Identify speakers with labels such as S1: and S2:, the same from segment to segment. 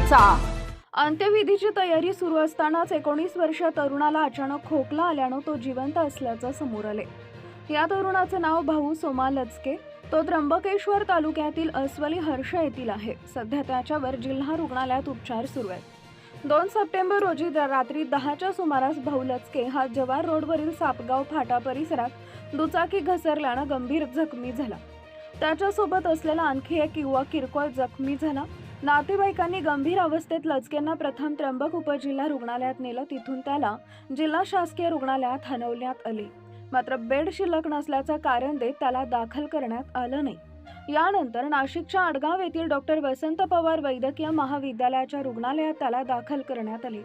S1: करायचा अंत्यविधीची तयारी सुरू असतानाच एकोणीस वर्षीय तरुणाला अचानक खोकला आल्यानं तो जिवंत असल्याचं समोर आले. या तरुणाचं नाव भाऊ सोमा लचके. तो त्र्यंबकेश्वर तालुक्यातील अस्वली हर्ष येथील आहे. सध्या त्याच्यावर जिल्हा रुग्णालयात उपचार सुरू आहेत. दोन सप्टेंबर रोजी रात्री दहाच्या सुमारास भाऊ लचके हा जवार रोडवरील सापगाव फाटा परिसरात दुचाकी घसरल्यानं गंभीर जखमी झाला. त्याच्यासोबत असलेला आणखी एक युवा किरकोळ जखमी झाला. नातेवाईकांनी गंभीर अवस्थेत लचकेंना प्रथम त्र्यंबक उपजिल्हा रुग्णालयात नेलं. तिथून त्याला जिल्हा शासकीय रुग्णालयात हलवण्यात आले. मात्र बेड शिल्लक नसल्याचं कारण देत त्याला दाखल करण्यात आलं नाही. यानंतर नाशिकच्या आडगाव येथील डॉक्टर वसंत पवार वैद्यकीय महाविद्यालयाच्या रुग्णालयात त्याला दाखल करण्यात आले.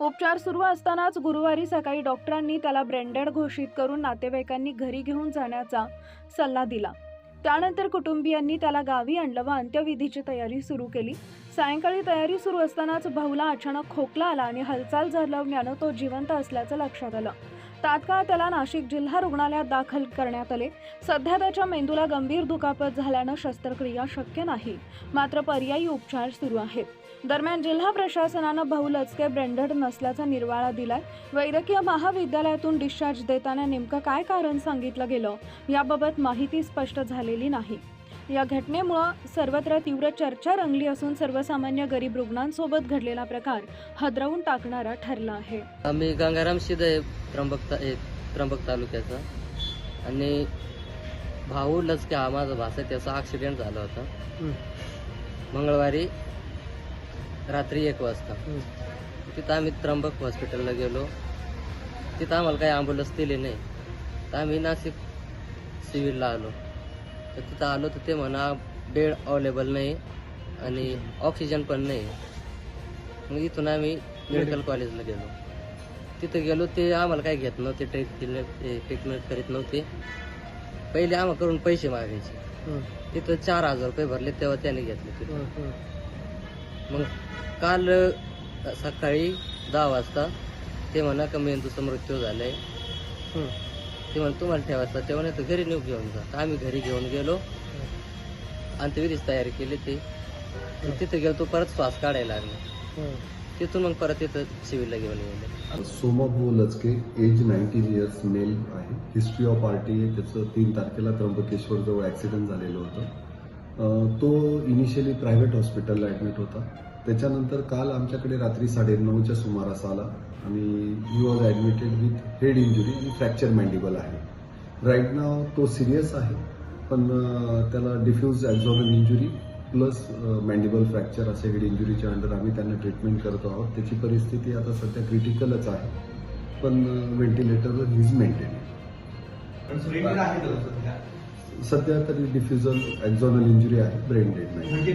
S1: उपचार सुरू असतानाच गुरुवारी सकाळी डॉक्टरांनी त्याला ब्रँडेड घोषित करून नातेवाईकांनी घरी घेऊन जाण्याचा सल्ला दिला. त्यानंतर कुटुंबियांनी त्याला गावी आणलं व अंत्यविधीची तयारी सुरू केली. सायंकाळी तयारी सुरू असतानाच भाऊला अचानक खोकला आला आणि हालचाल झाल्यानं तो जिवंत असल्याचं लक्षात आलं. तात्काळ त्याला नाशिक जिल्हा रुग्णालयात दाखल करण्यात आले. सध्या त्याच्या मेंदूला गंभीर दुखापत झाल्यानं शस्त्रक्रिया शक्य नाही. मात्र पर्यायी उपचार सुरू आहेत. दरम्यान जिल्हा प्रशासनानं बहुलचके ब्रँडेड नसल्याचा निर्वाळा दिलाय. वैद्यकीय महाविद्यालयातून डिस्चार्ज देताना नेमकं काय कारण सांगितलं गेलं याबाबत माहिती स्पष्ट झालेली नाही. या घटनेमुळं सर्वत्र तीव्र चर्चा रंगली असून सर्वसामान्य गरीब रुग्णांसोबत घडलेला प्रकार हादरवून टाकणारा ठरला आहे.
S2: आम्ही गंगाराम शिदे त्र्यंबक ता त्र्यंबक तालुक्याचा. आणि भाऊ लचके हा माझा भासा त्याचा ॲक्सिडेंट झाला होता. मंगळवारी रात्री एक वाजता. तिथं आम्ही त्र्यंबक हॉस्पिटलला गेलो. तिथं आम्हाला काही ॲम्ब्युलन्स दिली नाही. तर आम्ही नाशिक सिव्हिलला आलो. तर तिथं आलो तर ते म्हणा बेड अवेलेबल नाही आणि ऑक्सिजन पण नाही. मग इथून आम्ही मेडिकल कॉलेजला गेलो. तिथं गेलो ते आम्हाला काय घेत नव्हते ट्रीटमेंट करीत नव्हते. पहिले आम्हाला पैसे मागायचे. तिथं चार हजार रुपये भरले तेव्हा त्याने घेतले तिथं. मग काल सकाळी दहा वाजता ते म्हणा का मेंदूचा मृत्यू झालाय. ते म्हणून तुम्हाला ठेवायचा तेव्हा नाही तर घरी नेऊ घेऊन जा. तर आम्ही घरी घेऊन गेलो. आणि ते विधीच तयारी केली ते. तिथे गेलो तो परत श्वास काढायला लागला. तिथून मग परत तिथं सिव्हिलला घेऊन गेले.
S3: Somabhau Lachke age nineteen years male आहे. हिस्ट्री ऑफ पार्टी आहे त्याचं तीन तारखेला त्र्यंबकेश्वर जवळ ॲक्सिडेंट झालेलं होतं. तो इनिशियली प्रायव्हेट हॉस्पिटलला ॲडमिट होता. त्याच्यानंतर काल आमच्याकडे रात्री साडेनऊच्या सुमारास आला आणि he was admitted with head injury आणि फ्रॅक्चर मँडिबल आहे. राईट नाव तो सिरियस आहे पण त्याला diffuse axonal injury plus mandible fracture असे हेड इंजुरीच्या अंडर आम्ही त्यांना ट्रीटमेंट करतो आहोत. त्याची परिस्थिती आता सध्या क्रिटिकलच आहे पण व्हेंटिलेटरवर हीज मेंटेन सध्या तरी डिफ्युजल एक्झॉनल इंजुरी आहे ब्रेन डेड नाही